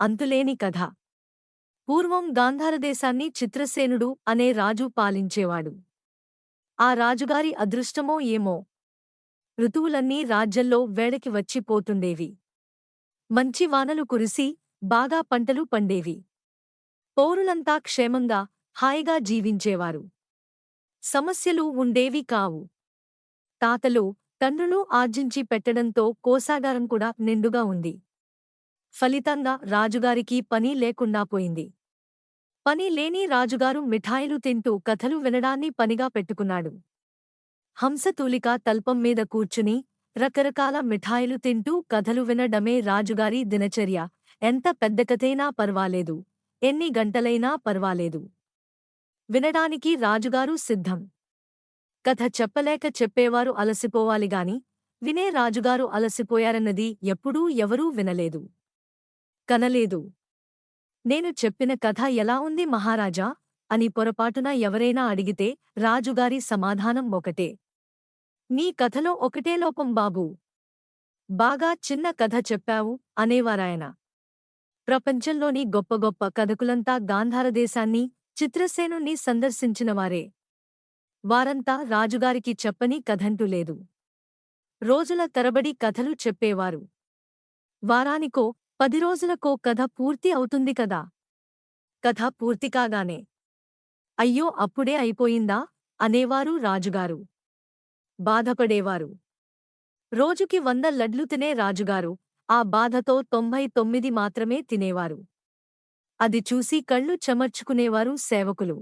అంతులేని కథ. పూర్వం గాంధారదేశాన్ని చిత్రసేనుడు అనే రాజు పాలించేవాడు. ఆ రాజుగారి అదృష్టమో ఏమో? ఋతువులన్నీ రాజ్యంలో వేడకి వచ్చిపోతుండేవి మంచి వానలు కురిసి బాగా పంటలు పండేవి. పౌరులంతా క్షేమంగా హాయిగా జీవించేవారు. సమస్యలు ఉండేవి కావు. తాతలు తండ్రులు ఆర్జించి పెట్టడంతో కోసాగారం కూడా నిండుగా ఉంది. ఫలితంగా రాజుగారికి పని లేకుండా పోయింది. పని లేని రాజుగారు మిఠాయిలు తింటూ కథలు వినడాన్ని పనిగా పెట్టుకున్నాడు. హంసతూలిక తల్పం మీద కూర్చుని రకరకాల మిఠాయిలు తింటూ కథలు వినడమే రాజుగారి దినచర్య. ఎంత పెద్ద కథైనా పర్వాలేదు. ఎన్ని గంటలైనా పర్వాలేదు. వినడానికి రాజుగారు సిద్ధం. కథ చెప్పలేక చెప్పేవారు అలసిపోవాలిగాని వినే రాజుగారు అలసిపోయారన్నది ఎప్పుడూ ఎవరూ వినలేదు. కనలేదు. నేను చెప్పిన కథ ఎలా ఉంది మహారాజా? అని పొరపాటున ఎవరైనా అడిగితే రాజుగారి సమాధానం ఒకటే. నీ కథలో ఒకటే లోపం బాబూ. బాగా చిన్న కథ చెప్పావు అనేవారాయన. ప్రపంచంలోని గొప్ప గొప్ప కథకులంతా గాంధారదేశాన్ని చిత్రసేనుణ్ణి సందర్శించినవారే. వారంతా రాజుగారికి చెప్పని కథంటూ లేదు. రోజుల తరబడి కథలు చెప్పేవారు. వారానికో పది రోజులకో కథ పూర్తి అవుతుంది కదా? కథ పూర్తి కాగానే. అయ్యో అప్పుడే అయిపోయిందా? అనేవారు రాజుగారు. బాధపడేవారు. రోజుకి వంద లడ్లు తినే రాజుగారు. ఆ బాధతో తొంభై తొమ్మిది మాత్రమే తినేవారు. అది చూసి కళ్ళు చెమర్చుకునేవారు సేవకులు.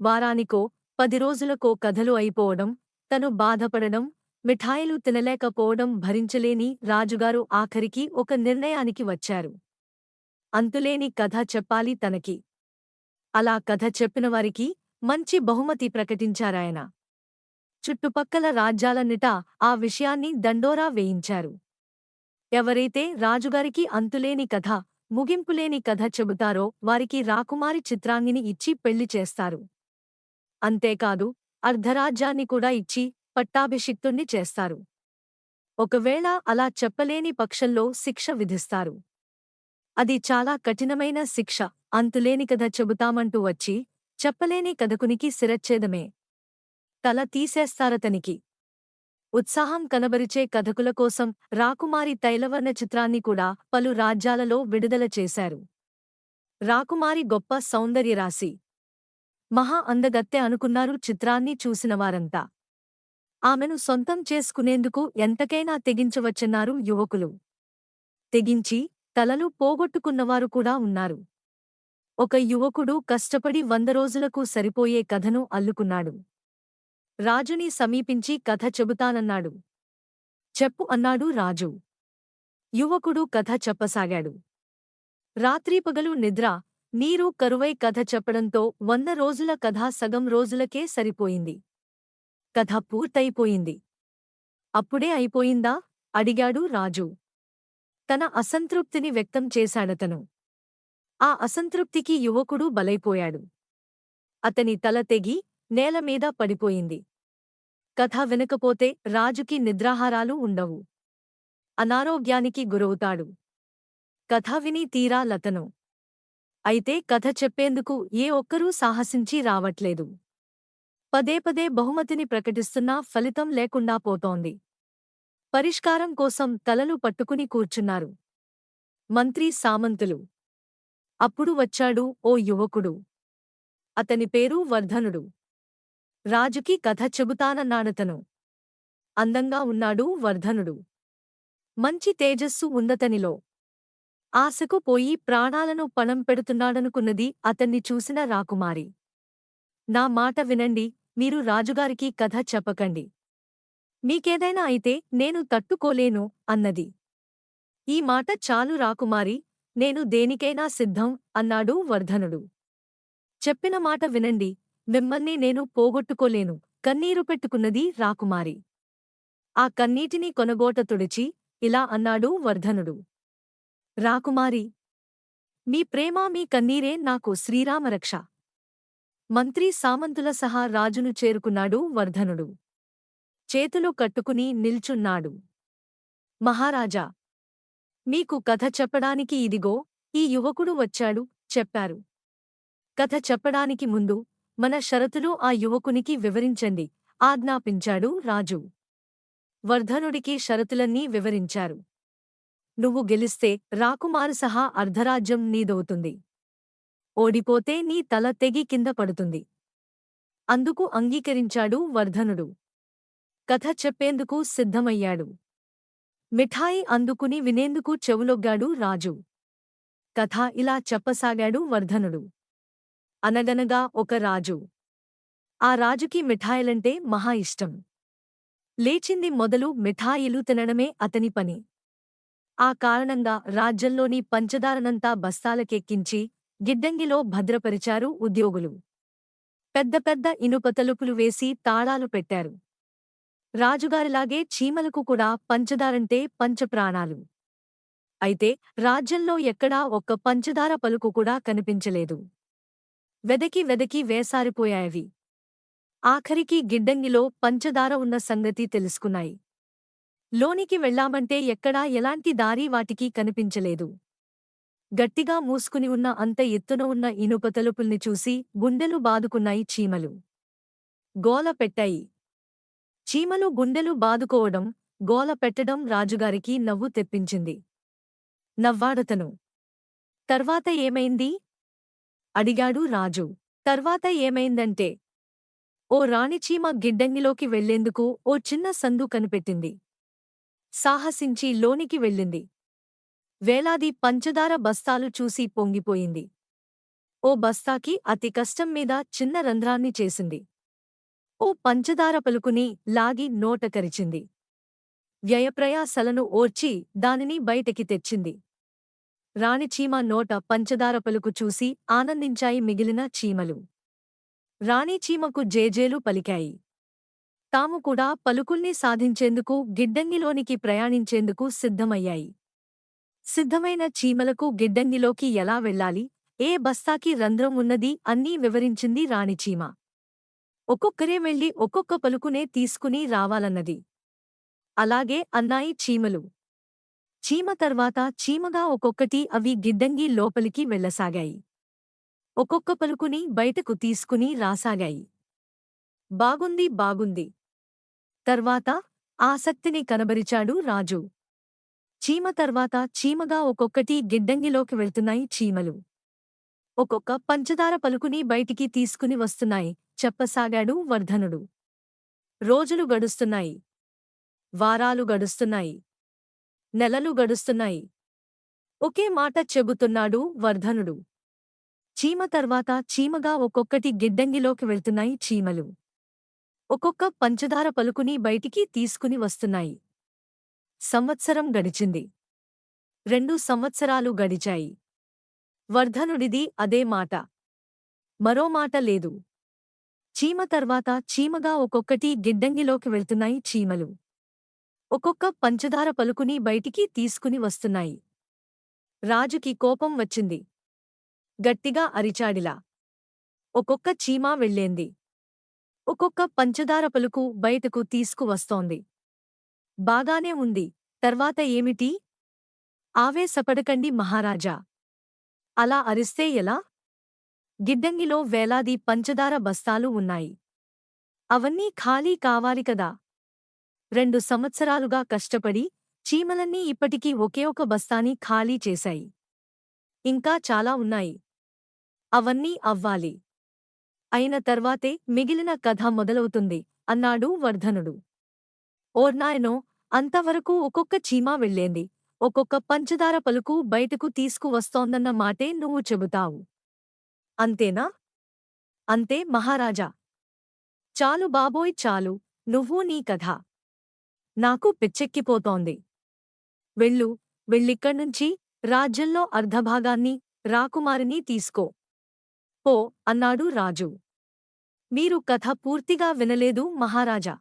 వారానికో పది రోజులకో కథలు అయిపోవడం తను బాధపడడం మిఠాయిలు తినలేకపోవడం భరించలేని రాజుగారు ఆఖరికి ఒక నిర్ణయానికి వచ్చారు. అంతులేని కథ చెప్పాలి తనకి. అలా కథ చెప్పినవారికి మంచి బహుమతి ప్రకటించారాయన. చుట్టుపక్కల రాజ్యాలన్నిటా ఆ విషయాన్ని దండోరా వేయించారు. ఎవరైతే రాజుగారికి అంతులేని కథ ముగింపులేని కథ చెబుతారో వారికి రాకుమారి చిత్రాంగిని ఇచ్చి పెళ్ళి చేస్తారు. అంతేకాదు అర్ధరాజ్యాన్ని కూడా ఇచ్చి పట్టాభిషిక్తుణ్ణి చేస్తారు. ఒకవేళ అలా చెప్పలేని పక్షంలో శిక్ష విధిస్తారు. అది చాలా కఠినమైన శిక్ష. అంతులేని కథ చెబుతామంటూ వచ్చి చెప్పలేని కథకునికి శిరచ్ఛేదమే. తల తీసేస్తారతనికి. ఉత్సాహం కనబరిచే కథకుల కోసం రాకుమారి తైలవర్ణ చిత్రాన్ని కూడా పలు రాజ్యాలలో విడుదల చేశారు. రాకుమారి గొప్ప సౌందర్యరాశి. మహా అందగత్తె అనుకున్నారు చిత్రాన్ని చూసినవారంతా ఆమెను సొంతం చేసుకునేందుకు ఎంతకైనా తెగించవచ్చన్నారు యువకులు. తెగించి తలలు పోగొట్టుకున్నవారు కూడా ఉన్నారు. ఒక యువకుడు కష్టపడి వంద రోజులకు సరిపోయే కథను అల్లుకున్నాడు. రాజుని సమీపించి కథ చెబుతానన్నాడు. చెప్పు అన్నాడు రాజు. యువకుడు కథ చెప్పసాగాడు. రాత్రీపగలు నిద్ర నీరు కరువై కథ చెప్పడంతో వంద రోజుల కథ సగం రోజులకే సరిపోయింది. కథ పూర్తయిపోయింది. అప్పుడే అయిపోయిందా? అడిగాడు రాజు. తన అసంతృప్తిని వ్యక్తం చేశాడతను. ఆ అసంతృప్తికి యువకుడు బలైపోయాడు. అతని తల తెగి నేలమీద పడిపోయింది. కథ వినకపోతే రాజుకి నిద్రాహారాలు ఉండవు. అనారోగ్యానికి గురవుతాడు. కథ విని తీరా లతను. అయితే కథ చెప్పేందుకు ఏ ఒక్కరూ సాహసించి రావట్లేదు. పదే పదే బహుమతిని ప్రకటిస్తున్నా ఫలితం లేకుండా పోతోంది. పరిష్కారం కోసం తలలు పట్టుకుని కూర్చున్నారు. మంత్రి సామంతులు. అప్పుడు వచ్చాడు ఓ యువకుడు. అతని పేరు వర్ధనుడు. రాజుకి కథ చెబుతానన్నాడతను. అందంగా ఉన్నాడు వర్ధనుడు. మంచి తేజస్సు ఉందతనిలో ఆశకు పోయి ప్రాణాలను పణం పెడుతున్నాడనుకున్నది అతన్ని చూసిన రాకుమారి. నా మాట వినండి మీరు రాజుగారికి కథ చెప్పకండి. మీకేదైనా అయితే నేను తట్టుకోలేను అన్నది. ఈ మాట చాలు రాకుమారి నేను దేనికైనా సిద్ధం అన్నాడు వర్ధనుడు. చెప్పిన మాట వినండి మిమ్మల్ని నేను పోగొట్టుకోలేను కన్నీరు పెట్టుకున్నది రాకుమారి ఆ కన్నీటిని కొనగోట తుడిచి ఇలా అన్నాడు వర్ధనుడు. రాకుమారి మీ ప్రేమ మీ కన్నీరే నాకు శ్రీరామరక్ష. మంత్రి సామంతుల సహా రాజును చేరుకున్నాడు వర్ధనుడు. చేతులు కట్టుకుని నిల్చున్నాడు. మహారాజా! మీకు కథ చెప్పడానికి ఇదిగో ఈ యువకుడు వచ్చాడు చెప్పారు. కథ చెప్పడానికి ముందు మన షరతులు ఆ యువకునికి వివరించండి ఆజ్ఞాపించాడు రాజు. వర్ధనుడికి షరతులన్నీ వివరించారు. నువ్వు గెలిస్తే రాకుమారు సహా అర్ధరాజ్యం నీదవుతుంది. ఓడిపోతే నీ తల తెగి కింద పడుతుంది. అందుకు అంగీకరించాడు వర్ధనుడు. కథ చెప్పేందుకు సిద్ధమయ్యాడు. మిఠాయి అందుకుని వినేందుకు చెవులొగ్గాడు రాజు. కథ ఇలా చెప్పసాగాడు వర్ధనుడు. అనగనగా ఒక రాజు. ఆ రాజుకి మిఠాయిలంటే మహా ఇష్టం. లేచింది మొదలు మిఠాయిలు తినడమే అతని పని. ఆ కారణంగా రాజ్యంలోని పంచదారనంతా బస్తాలకెక్కించి గిడ్డంగిలో భద్రపరిచారు ఉద్యోగులు. పెద్ద పెద్ద ఇనుప తలుపులు వేసి తాళాలు పెట్టారు. రాజుగారిలాగే చీమలకు కూడా పంచదారంటే పంచప్రాణాలు. అయితే రాజ్యంలో ఎక్కడా ఒక్క పంచదార పలుకు కూడా కనిపించలేదు. వెదకి వెదకి వేసారిపోయాయవి. ఆఖరికి గిడ్డంగిలో పంచదార ఉన్న సంగతి తెలుసుకున్నాయి. లోనికి వెళ్ళామంటే ఎక్కడా ఎలాంటి దారి వాటికి కనిపించలేదు. గట్టిగా మూసుకుని ఉన్న అంత ఎత్తున ఉన్న ఇనుప తలుపుల్ని చూసి గుండెలు బాదుకున్నాయి చీమలు. గోల పెట్టాయి. చీమలు గుండెలు బాదుకోవడం గోల పెట్టడం రాజుగారికి నవ్వు తెప్పించింది. నవ్వాడతను. తర్వాత ఏమైంది? అడిగాడు రాజు. తర్వాత ఏమైందంటే ఓ రాణిచీమ గిడ్డంగిలోకి వెళ్ళేందుకు ఓ చిన్న సందు కనిపెట్టింది. సాహసించి లోనికి వెళ్ళింది. వేలాది పంచదార బస్తాలు చూసి పొంగిపోయింది. ఓ బస్తాకి అతి కష్టం మీద చిన్న రంధ్రాన్ని చేసింది. ఓ పంచదార పలుకుని లాగి నోట కరిచింది. వ్యయప్రయాసలను ఓర్చి దానిని బయటికి తెచ్చింది. రాణిచీమ నోట పంచదార పలుకు చూసి ఆనందించాయి మిగిలిన చీమలు. రాణిచీమకు జేజేలు పలికాయి. తాము కూడా పలుకుల్ని సాధించేందుకు గిడ్డంగిలోనికి ప్రయాణించేందుకు సిద్ధమయ్యాయి. సిద్ధమైన చీమలకు గిడ్డంగిలోకి ఎలా వెళ్ళాలి? ఏ బస్తాకి రంధ్రం ఉన్నది? అన్నీ వివరించింది రాణిచీమ ఒక్కొక్కరే వెళ్ళి ఒక్కొక్క పలుకునే తీసుకుని రావాలన్నది. అలాగే అన్నాయి చీమలు. చీమ తర్వాత చీమగా ఒక్కొక్కటి అవి గిడ్డంగి లోపలికి వెళ్ళసాగాయి ఒక్కొక్క పలుకుని బయటకు తీసుకుని రాసాగాయి. బాగుంది బాగుంది. తర్వాత ఆసక్తిని కనబరిచాడు రాజు. చీమ తర్వాత చీమగా ఒక్కొక్కటి గిడ్డంగిలోకి వెళ్తున్నాయి చీమలు. ఒక్కొక్క పంచదార పలుకుని బయటికి తీసుకుని వస్తున్నాయి చెప్పసాగాడు వర్ధనుడు. రోజులు గడుస్తున్నాయి. వారాలు గడుస్తున్నాయి. నెలలు గడుస్తున్నాయి. ఒకే మాట చెబుతున్నాడు వర్ధనుడు. చీమ తర్వాత చీమగా ఒక్కొక్కటి గిడ్డంగిలోకి వెళ్తున్నాయి చీమలు. ఒక్కొక్క పంచదార పలుకుని బయటికి తీసుకుని వస్తున్నాయి. సంవత్సరం గడిచింది. రెండు సంవత్సరాలు గడిచాయి. వర్ధనుడిది అదే మాట. మరో మాట లేదు. చీమ తర్వాత చీమగా ఒక్కొక్కటి గిడ్డంగిలోకి వెళ్తున్నాయి చీమలు. ఒక్కొక్క పంచదార పలుకుని బయటికి తీసుకుని వస్తున్నాయి. రాజుకి కోపం వచ్చింది. గట్టిగా అరిచాడిలా. ఒక్కొక్క చీమ వెళ్ళేంది. ఒక్కొక్క పంచదార పలుకు బయటకు తీసుకువస్తోంది. బాగానే ఉంది. తర్వాత ఏమిటి? ఆవేశపడకండి మహారాజా. అలా అరిస్తే ఎలా? గిడ్డంగిలో వేలాది పంచదార బస్తాలు ఉన్నాయి. అవన్నీ ఖాళీ కావాలి కదా. రెండు సంవత్సరాలుగా కష్టపడి చీమలన్నీ ఇప్పటికీ ఒకే ఒక బస్తాని ఖాళీ చేశాయి. ఇంకా చాలా ఉన్నాయి. అవన్నీ అవ్వాలి. అయిన తర్వాతే మిగిలిన కథ మొదలవుతుంది అన్నాడు వర్ధనుడు. ఓర్నాయనో అంతవరకు ఒక్కొక్క చీమా వెళ్ళేంది. ఒక్కొక్క పంచదార పలుకు బయటకు తీసుకువస్తోందన్న మాటే నువ్వు చెబుతావు. అంతేనా? అంతే మహారాజా. చాలు బాబోయ్ చాలు నువ్వు నీ కథ. నాకు పిచ్చెక్కిపోతోంది. వెళ్ళు వెళ్ళిక్కడ్నుంచి రాజ్యంలో అర్ధభాగాన్ని రాకుమారిని తీసుకో. పో అన్నాడు రాజు. మీరు కథ పూర్తిగా వినలేదు మహారాజా.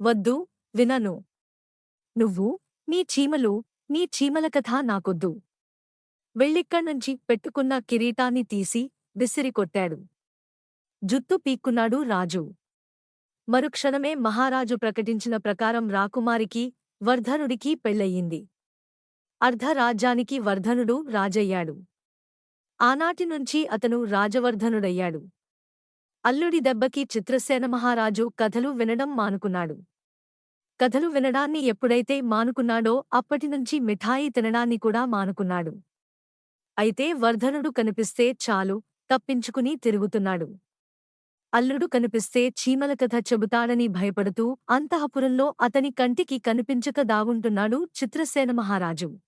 వద్దు వినను. నువ్వు నీ చీమలు నీ చీమల కథ నాకొద్దు. వెళ్ళిక్కడ్నుంచి పెట్టుకున్న కిరీటాన్ని తీసి విసిరికొట్టాడు జుత్తు పీక్కున్నాడు రాజు. మరుక్షణమే మహారాజు ప్రకటించిన ప్రకారం రాకుమారికి వర్ధనుడికి పెళ్ళయ్యింది అర్ధరాజ్యానికి వర్ధనుడు రాజయ్యాడు. ఆనాటి నుంచి అతను రాజవర్ధనుడయ్యాడు. అల్లుడి దెబ్బకి చిత్రసేన మహారాజు కథలు వినడం మానుకున్నాడు. కథలు వినడాన్ని ఎప్పుడైతే మానుకున్నాడో అప్పటినుంచి మిఠాయి తినడాన్ని కూడా మానుకున్నాడు. అయితే వర్ధనుడు కనిపిస్తే చాలు తప్పించుకుని తిరుగుతున్నాడు. అల్లుడు కనిపిస్తే చీమల కథ చెబుతాడని భయపడుతూ అంతఃపురంలో అతని కంటికి కనిపించక దాగుంటున్నాడు చిత్రసేన మహారాజు.